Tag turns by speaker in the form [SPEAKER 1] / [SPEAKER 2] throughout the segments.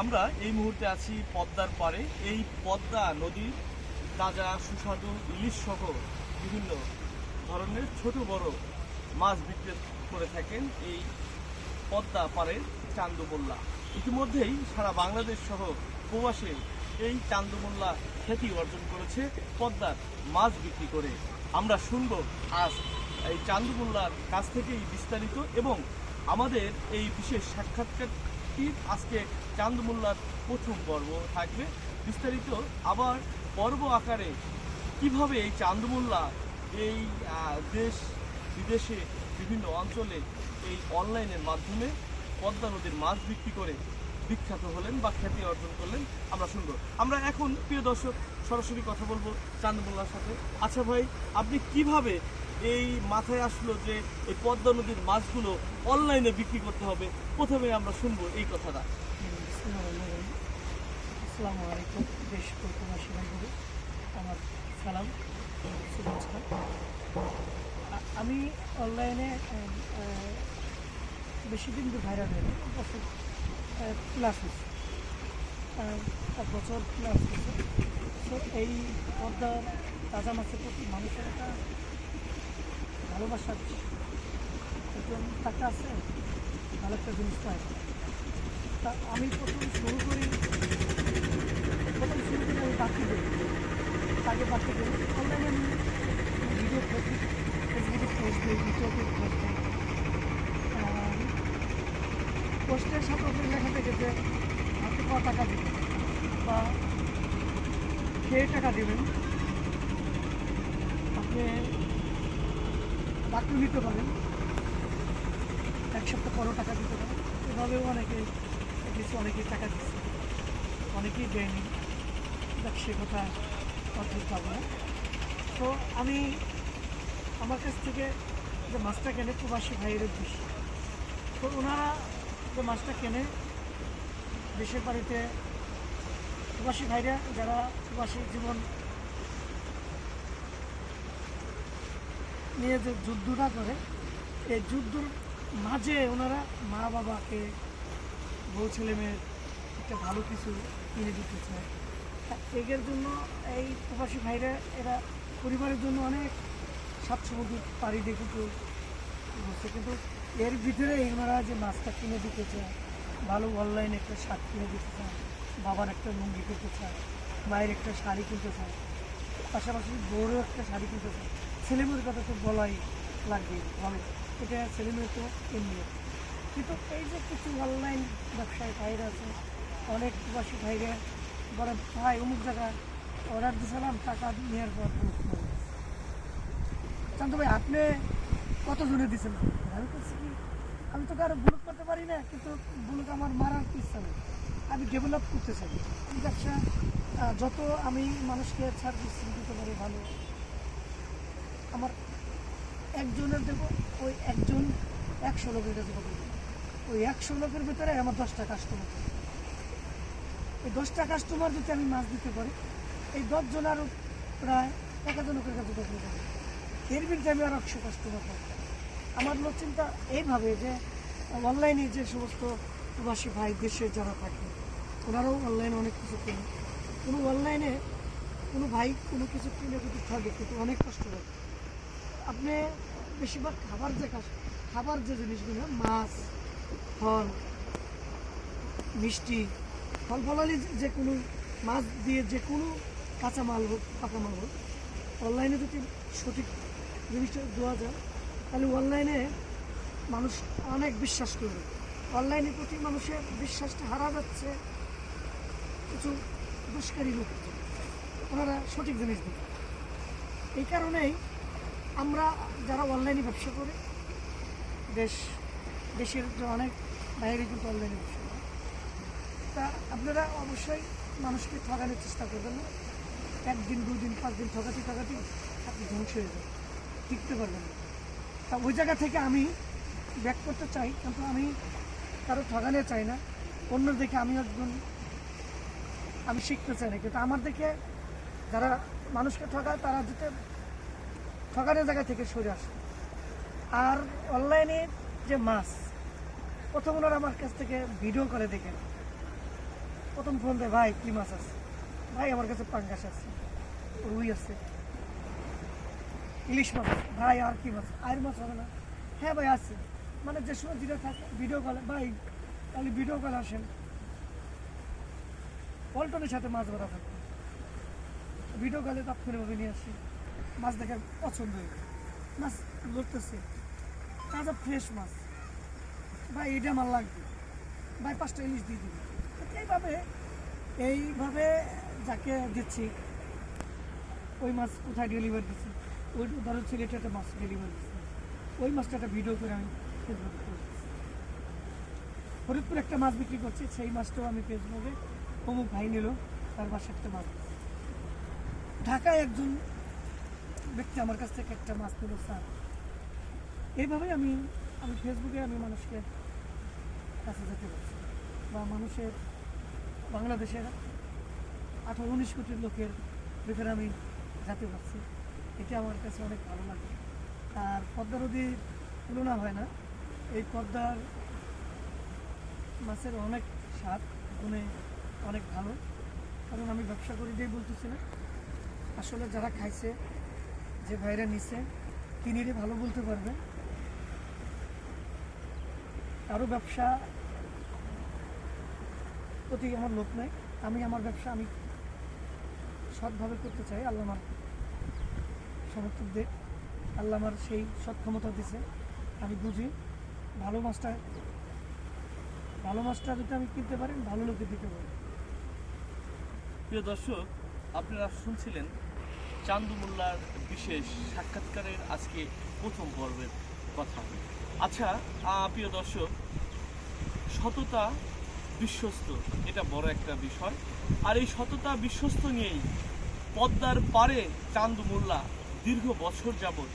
[SPEAKER 1] আমরা এই মুহূর্তে আছি পদ্মার পাড়ে। এই পদ্মা নদীর তাজা, সুস্বাদু ইলিশ সহ বিভিন্ন ধরনের ছোট বড় মাছ বিক্রি, করে থাকেন এই পদ্মা পাড়ের চান্দুমোল্লা। ইতিমধ্যেই সারা বাংলাদেশ সহ প্রবাসে এই চান্দুমোল্লা খ্যাতি অর্জন করেছে পদ্মার মাছ বিক্রি করে। আমরা শুনব আজ এই চান্দুমোল্লার কাছ থেকেই বিস্তারিত এবং আমাদের এই বিশেষ সাক্ষাৎকারটি আজকে চান্দমোল্লার প্রথম পর্ব থাকবে। বিস্তারিত আবার পর্ব আকারে কীভাবে এই চান্দমোল্লা, এই দেশ বিদেশে বিভিন্ন অঞ্চলে এই অনলাইনের মাধ্যমে পদ্মা নদীর মাছ বিক্রি করে বিখ্যাত হলেন বা খ্যাতি অর্জন করলেন, আমরা শুনব। আমরা এখন, প্রিয় দর্শক, সরাসরি কথা বলব চান্দমোল্লার সাথে। আচ্ছা ভাই, আপনি কীভাবে এই মাথায় আসলো যে এই পদ্মা নদীর মাছগুলো অনলাইনে বিক্রি করতে হবে। প্রথমে আমরা শুনব এই কথাটা।
[SPEAKER 2] আসসালামু আলাইকুম, দেশ প্রবাসী ভাইগুলো আমার সালাম আমি অনলাইনে বেশি দিন ভাইরাল হয়নি বছর প্লাস হয়েছে। এক বছর প্লাস হয়েছে। তো এই পদ্মার তাজা মাছের প্রতি মানুষের একটা ভালোবাসা টাকা আছে ভালো একটা জিনিস পায়। তা আমি প্রথম শুরু করি, প্রথম শুরু করি আমি বাকি করি আগে বাকি করি অনলাইনে আমি ভিডিও ফেসবুকে পোস্ট দিই ইউটিউবে পোস্ট দিই। পোস্টের সাথে ওপরে লেখা থেকে যে আপনি ক টাকা দেবেন বা কে টাকা দেবেন আপনি বাকি নিতে পারেন। এক সপ্তাহ পরও টাকা দিতে পারেন। এভাবেও অনেকে কিছু অনেকেই টাকা দিচ্ছে। অনেকেই দেয়নি। সে কথা অর্থ পাবো তো আমি আমার কাছ থেকে যে মাছটা কেনে প্রবাসী ভাইয়ের বেশি তো ওনারা যে মাছটা কেনে দেশের বাড়িতে প্রবাসী ভাইরা, যারা প্রবাসী জীবন নিয়ে যে যুদ্ধটা করে, এই যুদ্ধর মাঝে ওনারা মা বাবাকে, বউ ছেলে মেয়ের একটা ভালো কিছু কিনে দিতে চায়। এগের জন্য এই প্রবাসী ভাইরা, এরা পরিবারের জন্য অনেক সমুদ্র পাড়ি দিয়ে কিন্তু কিন্তু এর ভিতরে ওনারা যে মাছটা কিনে দিতে চায়, ভালো অনলাইনে একটা শার্ট কিনে দিতে চায়, বাবার একটা লুঙ্গি কিনতে চায়, মায়ের একটা শাড়ি কিনতে চায়, পাশাপাশি বউরও একটা শাড়ি কিনতে চায় ছেলেমেয়ের কথা তো বলাই লাগবে ভালো এটা ছেলেমেয়ে তো এমনি। কিন্তু এই যে কিছু অনলাইন ব্যবসায়ী ভাইরা আছে, অনেক প্রবাসী ভাইরা বলে ভাই অমুক জায়গায় অর্ডার দিয়েছিলাম টাকা নেওয়ার পর জানতো ভাই, আপনি কত জনে দিয়েছেন আমি বলছি কি, আমি তো কারও ব্লক করতে পারি না, কিন্তু ব্লক আমার মারার ইচ্ছা নেই। আমি ডেভেলপ করতে চাই। এই ব্যবসা যত আমি মানুষকে সার্ভিস দিতে পারি ভালো আমার একজনের দেবো, ওই একজন একশো লোকের কাছে দেবো। ওই একশো লোকের ভিতরে আমার দশটা কাস্টমার এই দশটা কাস্টমার যদি আমি মাছ দিতে পারি, এই দশজন আরও প্রায় এক হাজার লোকের কাছে দখল পাবো এর বিরুদ্ধে আমি আর একশো কাস্টমার পাবো। আমার চিন্তা এইভাবে যে অনলাইনে যে সমস্ত প্রবাসী ভাই, দেশে যারা থাকে, ওনারাও অনলাইনে অনেক কিছু কেনে কোনো অনলাইনে কোনো ভাই কোনো কিছু কিনে যদি থাকে কিন্তু অনেক কষ্ট লাগে আপনি বেশিরভাগ খাবার যে খাবার যে জিনিসগুলো, মাছ, ফল, মিষ্টি ফল ফলালি যে কোনো মাছ দিয়ে যে কোনো কাঁচা মাল হোক পাকা মাল হোক, অনলাইনে যদি সঠিক জিনিসটা দেওয়া যায়, তাহলে অনলাইনে মানুষ অনেক বিশ্বাস করবে। অনলাইনের প্রতি মানুষের বিশ্বাসটা হারা যাচ্ছে, কিছু দুষ্কারী লোক ওনারা সঠিক জিনিস দেবে। এই কারণেই আমরা যারা অনলাইনে ব্যবসা করি, দেশ, দেশের যে অনেক বাইরে কিন্তু অনলাইনে ব্যবসা করে। তা আপনারা অবশ্যই মানুষকে ঠকানোর চেষ্টা করবেন না। একদিন দুই দিন পাঁচ দিন ঠকাতে ঠকাতে আপনি ধ্বংস হয়ে যাবেন, টিকতে পারবেন না। তা ওই জায়গা থেকে আমি ব্যাক করতে চাই, কিন্তু আমি কারও ঠকানো চাই না। অন্য দেখে আমি একজন, আমি শিখতে চাই না। কিন্তু আমার দেখে যারা মানুষকে ঠকায়, তারা যাতে ঠকানোর জায়গা থেকে সরে আসে। আর অনলাইনে যে মাছ, প্রথম ওনারা আমার কাছ থেকে ভিডিও করে দেখেন। প্রথম ফোন দেয়, ভাই, কি মাছ আছে? ভাই, আমার কাছে পাঙ্গাস আছে, রুই আছে, ইলিশ মাছ ভাই, আর কি মাছ? আর মাছ হবে না। হ্যাঁ ভাই, আছে। মানে যে সময় যেটা থাকে, ভিডিও কলে, ভাই, তাহলে ভিডিও কলে আসেন। পল্টনের সাথে মাছ ধরা থাকে। ভিডিও কলে তাৎক্ষণিকভাবে নিয়ে আসি। মাছ দেখার পছন্দ হয়ে। মাছ ধরতেছে। তাজা ফ্রেশ মাছ। ভাই, এটা আমার লাগবে। ভাই, পাঁচটা ইলিশ দিয়ে দিবি। এইভাবে এইভাবে যাকে দিচ্ছি, ওই মাছ কোথায় ডেলিভারি দিচ্ছি ওই ধরো সিলেটে একটা মাছ ডেলিভারি দিচ্ছি ওই মাছটা একটা ভিডিও করে আমি ফেসবুকে ফরিদপুর একটা মাছ বিক্রি করছি, সেই মাছটাও আমি ফেসবুকে অমুক ভাই নিল, তার বাসায় একটা মাছ। ঢাকায় একজন ব্যক্তি আমার কাছ থেকে একটা মাছ নিল, স্যার। এইভাবেই আমি আমি ফেসবুকে আমি মানুষকে কাছে যেতে পারছি বা মানুষের, বাংলাদেশের আঠারো উনিশ কোটি লোকের ভেতরে আমি যেতে পারছি এটা আমার কাছে অনেক ভালো লাগে। আর পদ্মা নদীর তুলনা হয় না। এই পদ্মার মাছের অনেক স্বাদ, গুণে অনেক ভালো। কারণ আমি ব্যবসা করি দিয়ে বলতেছি না। আসলে যারা খাইছে যে ভাইরা নিছে, তিনিরই ভালো বলতে পারবে। কারও ব্যবসা প্রতি আমার লোক নাই। আমি আমার ব্যবসা আমি সৎভাবে করতে চাই, আল্লাহ আমার সমর্থক দেখ আল্লাহ আমার সেই সক্ষমতা দিছে। আমি বুঝি ভালো মাছটা ভালো মাছটা যদি আমি কিনতে পারি ভালো লোকে দিতে পারি
[SPEAKER 1] প্রিয় দর্শক, আপনারা শুনছিলেন চান্দু মোল্লার বিশেষ সাক্ষাৎকারের আজকে প্রথম পর্বের কথা। আচ্ছা প্রিয় দর্শক, সততা বিশ্বস্ত, এটা বড় একটা বিষয়। আর এই সততা বিশ্বস্ত নিয়েই পদ্মার পারে চান্দু মোল্লা দীর্ঘ বছর যাবৎ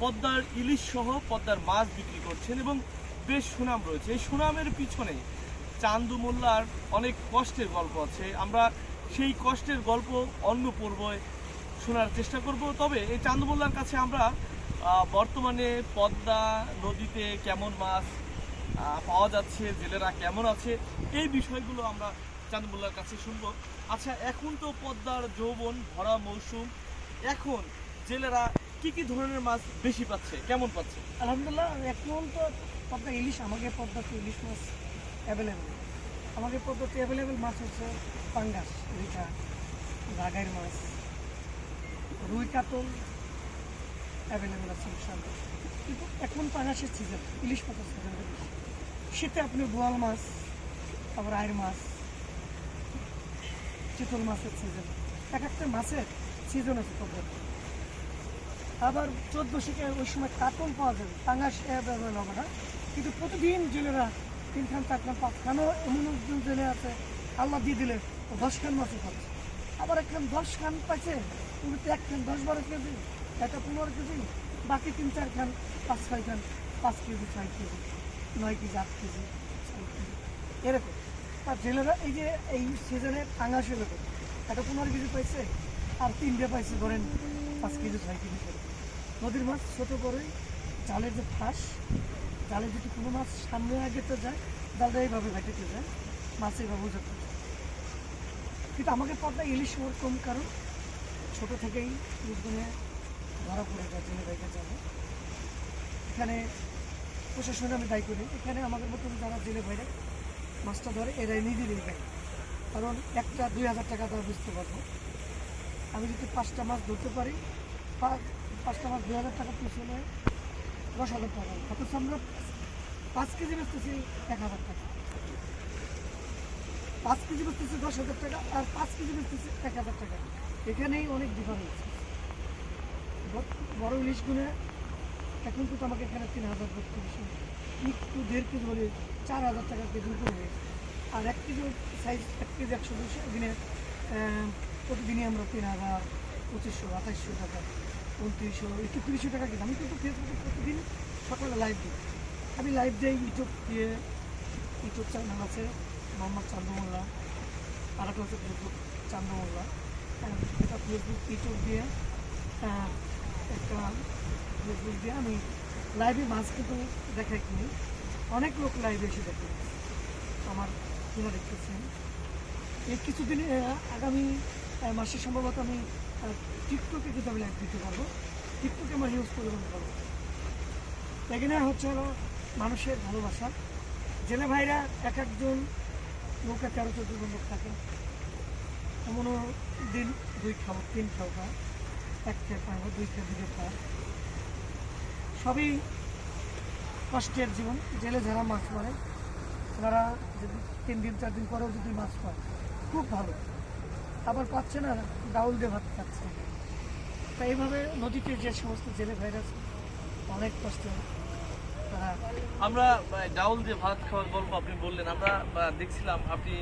[SPEAKER 1] পদ্মার ইলিশ সহ পদ্মার মাছ বিক্রি করছেন এবং বেশ সুনাম রয়েছে। এই সুনামের পিছনে চান্দু মোল্লার অনেক কষ্টের গল্প আছে। আমরা সেই কষ্টের গল্প অন্য পর্বে শোনার চেষ্টা করব। তবে এই চান্দু মোল্লার কাছে আমরা বর্তমানে পদ্মা নদীতে কেমন মাছ পাওয়া যাচ্ছে, জেলেরা কেমন আছে, এই বিষয়গুলো আমরা চান্দু মোল্লার কাছে শুনব। আচ্ছা এখন তো পদ্মার যৌবন, ভরা মৌসুম। এখন জেলেরা কি কি ধরনের মাছ বেশি পাচ্ছে? কেমন পাচ্ছে?
[SPEAKER 2] আলহামদুলিল্লাহ, এখন তো পদ্মা ইলিশ, আমাকে পদ্মাতে ইলিশ মাছ অ্যাভেলেবেল আমাকে পদ্মাতে অ্যাভেলেবেল মাছ হচ্ছে পাঙ্গাস রিঠা গাগাইর মাছ। রুই কাতল অ্যাভেলেবেল আছে ইনশাল্লাহ কিন্তু এখন পাঙ্গাসের সিজন ইলিশ মাছের সিজন শীতে আপনি বোয়াল মাছ তারপর আয়ের মাছ, চিতল মাছের সিজন এক একটা মাছের সিজন আছে পদ্মাতে আবার চোদ্দ শিখে ওই সময় কাতল পাওয়া যাবে পাঙ্গাস ব্যবহার হবে না। কিন্তু প্রতিদিন জেলেরা তিন খান, চার খান, পাঁচ খানও এমন একজন জেলে আছে, আল্লাহ দিয়ে দিলে দশ খান মাছও পাচ্ছে। আবার একখান দশ খান পাইছে তুমি তো এক খান, দশ বারো কেজি একটা পনেরো কেজি, বাকি তিন, চার খান, পাঁচ, ছয় খান, পাঁচ কেজি, ছয় কেজি, নয় কেজি, আট কেজি এরকম। আর জেলেরা এই যে এই সিজনে পাঙ্গাস এরকম একটা পনেরো কেজি পাইছে, আর তিনটে পাইছে, ধরেন পাঁচ কেজি, ছয় কেজি নদীর মাছ ছোটো করে জালের যে ফাঁস জালে যদি কোনো মাছ সামনে আগে তো যায়, জালটা এইভাবে ঘাটিতে যায়, মাছ এইভাবে যেতে কিন্তু আমাকে পদ্মা ইলিশ ওর কম কারণ ছোটো থেকেই ইলিশগুলো ধরা পড়ে যায় জেনে বাইকে যাবে এখানে প্রশাসনে আমি দায়ী করি। এখানে আমাদের মতন যারা জেলে বাইরে মাছটা ধরে, এরাই নিজেরই দেয় কারণ একটা দুই হাজার টাকা দেওয়া বুঝতে পারব। আমি যদি পাঁচটা মাছ ধরতে পারি পাঁচটা মাছ দুই হাজার টাকা পিছু হলে দশ হাজার টাকা। অথচ আমরা পাঁচ কেজি বেচতেছি এক হাজার টাকা। পাঁচ কেজি বেচতেছি দশ হাজার টাকা আর পাঁচ কেজি বেচতেছি এক হাজার টাকা। এখানেই অনেক ডিফারেন্স বড় ইলিশ গুনে এখন কিন্তু আমাকে এখানে তিন হাজার বত্রিশ একটু দেড় কেজি হলে চার হাজার টাকা কেজি হয়েছে আর এক কেজি সাইজ এক কেজি একশো দুশো দিনে প্রতিদিনই আমরা তিন হাজার পঁচিশশো, আঠাইশশো টাকা, উনত্রিশশো একত্রিশশো টাকা কিনা আমি কিন্তু ফেসবুকে প্রতিদিন সকালে লাইভ দিই আমি লাইভ দিই ইউটিউব দিয়ে, ইউটিউব চ্যানেল আছে। মোহাম্মদ চান্দমোল্লা আর একটা হচ্ছে ফেসবুক চান্দমোল্লা হ্যাঁ, এটা ফেসবুক ইউটিউব দিয়ে একটা ফেসবুক দিয়ে আমি লাইভে মাছ কিন্তু দেখাই কিনি। অনেক লোক লাইভে এসে দেখে। আমার কিনা দেখতেছেন। এই কিছুদিন আগামী মাসে সম্ভবত আমি টিকটকে কিন্তু আমি লাইভ দিতে পারব। টিকটকে আমার ইউজ পরিমাণ করব। এখানে হচ্ছে মানুষের ভালোবাসা। জেলে ভাইরা এক একজন নৌকা তেরো চোদ্দ জন লোক থাকে। এমনও দিন দুই খাও, তিন খাও খায় এক খেয়ে বা দুই খেয়ে দুটো খায়। সবই কষ্টের জীবন। জেলে যারা মাছ মারে, তারা যদি তিন দিন, চার দিন পরেও যদি মাছ পায়, খুব ভালো। আবার পাচ্ছে না, ডাউল দিয়ে ভাত খাচ্ছে। তা এইভাবে নদীতে যে সমস্ত জেলে ভাইরা আছে অনেক কষ্ট তারা
[SPEAKER 1] আমরা ডাউল দিয়ে ভাত খাওয়ার গল্প আপনি বললেন। আমরা দেখছিলাম আপনি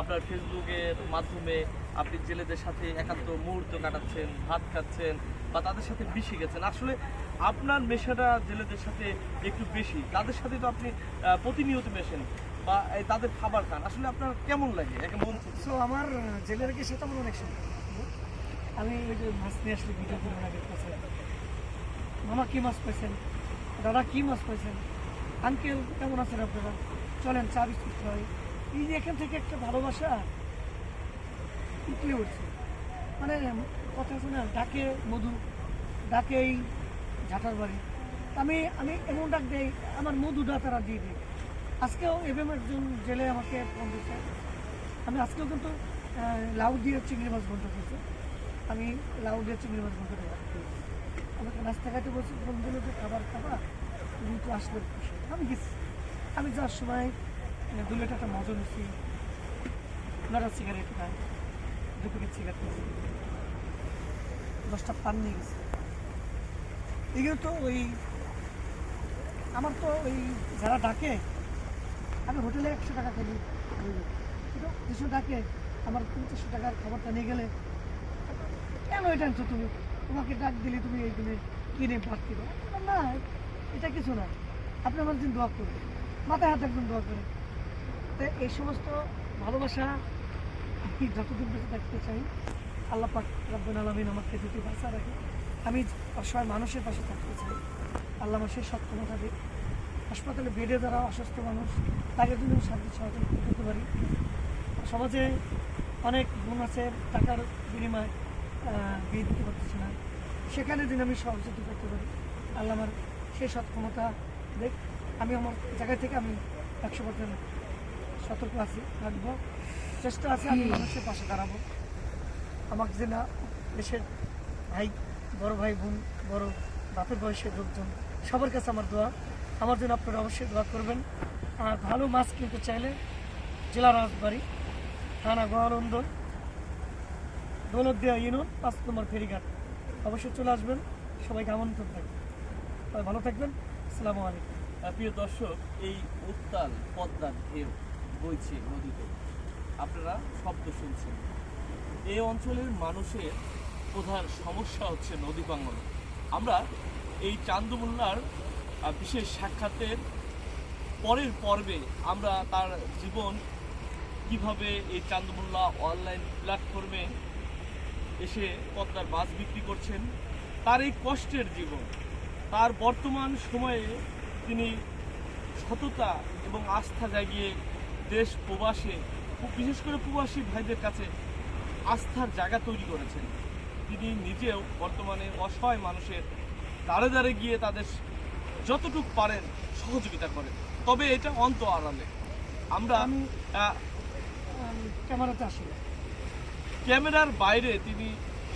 [SPEAKER 1] আপনার ফেসবুকের মাধ্যমে আপনি জেলেদের সাথে একান্ত মুহূর্ত কাটাচ্ছেন ভাত খাচ্ছেন বা তাদের সাথে মিশে গেছেন। আসলে আপনার মেশাটা জেলেদের সাথে একটু বেশি। তাদের সাথে তো আপনি প্রতিনিয়ত মেশেন বা এই তাদের খাবার খান। আসলে আপনার কেমন লাগে? একে মন
[SPEAKER 2] সো আমার জেলের গিয়ে সেটা আমার অনেক আমি ওই যে মাছ নিয়ে আসলে ভিডিও করে আগে মামা কী মাছ পাইছেন? দাদা, কী মাছ পাইছেন? আঙ্কেল, কেমন আছেন আপনারা? চলেন, চা বিস্কুট খাই। এই যে এখান থেকে একটা ভালোবাসা উঠলে উঠছে। মানে কথা আছে ডাকে মধু, ডাকে এই ঝাঁটার বাড়ি। আমি আমি এমন ডাক দেই, আমার মধুটা তারা দিয়ে দিই আজকেও এভেম একজন জেলে আমাকে ফোন দিচ্ছে আমি আজকেও কিন্তু লাউ দিয়ে চিংড়ি মাছ বন্ধ করছি আমি লাউ দিয়ে চিংড়ি মাছ বন্ধ করে রাস্তাঘাটে বলছি দিল যে খাবার খাবার তুমি তো আসলে আমি গেছি। আমি যাওয়ার সময় আহ, দু লিটার একটা মজা নিচ্ছি ওনারা সিগারেট খায় দু সিগারেট নিয়েছি দশটা পান নিয়ে গেছি। এগুলো তো ওই আমার তো ওই যারা ডাকে আমি হোটেলে একশো টাকা খেলি। দুশো ডাকে আমার পঞ্চাশশো টাকার খাবারটা নিয়ে গেলে কেন এটা তুমি? তোমাকে ডাক দিলে তুমি কিনে ভাত কিনো না, এটা কিছু না। আপনি আমার দিন দোয়া করুন। মাথায় হাত একদম দোয়া করে তো এই সমস্ত ভালোবাসা আমি যতদিন বেঁচে থাকতে চাই, আল্লাহ পাক রব্বুল আলমিন আমাকে যদি বাঁচা রাখে আমি অসহায় মানুষের পাশে থাকতে চাই। আল্লাহ সেই সক্ষমতা দিক। হাসপাতালে বেডে যারা অসুস্থ মানুষ তাকে জন্য আমি সাহায্য সহযোগ করতে পারি। সমাজে অনেক গুণ আছে, টাকার বিনিময়ে বিয়ে দিতে পারতেছে না। সেখানে যদি আমি সহযোগিতা করতে পারি আল্লাহ আমার সেই সক্ষমতা দেখ আমি আমার জায়গা থেকে আমি একশো পার্সেন্ট সতর্ক আছি থাকব চেষ্টা আছে আমি মানুষের পাশে দাঁড়াবো। আমাকে যে না দেশের ভাই বড় ভাই বোন বড় বাপের বয়সের লোকজন সবার কাছে আমার দোয়া। আমার জন্য আপনারা অবশ্যই দোয়া করবেন। আর ভালো মাছ কিনতে চাইলে জেলা রাজবাড়ি থানা গোয়ালন্দ দৌলতদিয়া ইউনিয়ন পাঁচ নম্বর ফেরিঘাট। অবশ্যই চলে আসবেন। সবাইকে আমন্ত্রণ থাকবেন সবাই ভালো থাকবেন। আসসালামু আলাইকুম।
[SPEAKER 1] প্রিয় দর্শক, এই উত্তাল পদ্মার ঢেউ বইছে নদীতে। আপনারা শব্দ শুনছেন। এই অঞ্চলের মানুষের প্রধান সমস্যা হচ্ছে নদী ভাঙন। আমরা এই চান্দমোল্লার বিশেষ সাক্ষাতের পরের পর্বে আমরা তার জীবন কীভাবে এই চান্দমোল্লা অনলাইন প্ল্যাটফর্মে এসে পদ্মার মাছ বিক্রি করছেন। তার এই কষ্টের জীবন তার বর্তমান সময়ে তিনি সততা এবং আস্থা জাগিয়ে দেশ প্রবাসে বিশেষ করে প্রবাসী ভাইদের কাছে আস্থার জায়গা তৈরি করেছেন। তিনি নিজেও বর্তমানে অসহায় মানুষের দাঁড়ে দাঁড়ে গিয়ে তাদের যতটুক পারেন সহযোগিতা করেন। তবে এটা অন্ত আড়ালে আমরা
[SPEAKER 2] ক্যামেরাতে আসি। না।
[SPEAKER 1] ক্যামেরার বাইরে তিনি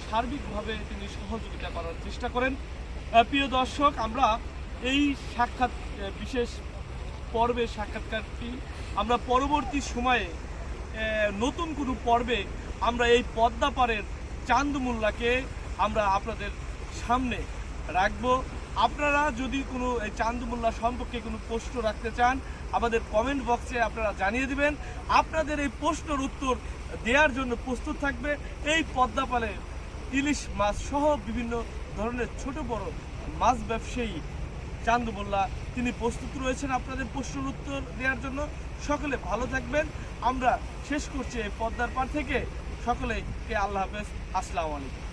[SPEAKER 1] সার্বিকভাবে তিনি সহযোগিতা করার চেষ্টা করেন। প্রিয় দর্শক, আমরা এই সাক্ষাৎ বিশেষ পর্বে সাক্ষাৎকারটি আমরা পরবর্তী সময়ে নতুন কোনো পর্বে আমরা এই পদ্মা পাড়ের চান্দমোল্লাকে আমরা আপনাদের সামনে রাখব। আপনারা যদি কোনো এই চান্দমোল্লা সম্পর্কে কোনো প্রশ্ন রাখতে চান, আমাদের কমেন্ট বক্সে আপনারা জানিয়ে দিবেন। আপনাদের এই প্রশ্নের উত্তর দেওয়ার জন্য প্রস্তুত থাকবে। এই পদ্মাপালে ইলিশ মাছ সহ বিভিন্ন ধরনের ছোট বড় মাছ ব্যবসায়ী চান্দু মোল্লা, তিনি প্রস্তুত রয়েছেন আপনাদের প্রশ্নের উত্তর দেওয়ার জন্য। সকলে ভালো থাকবেন। আমরা শেষ করছি এই পদ্মার পার থেকে। সকলেকে আল্লাহ হাফেজ। আসসালামু আলাইকুম।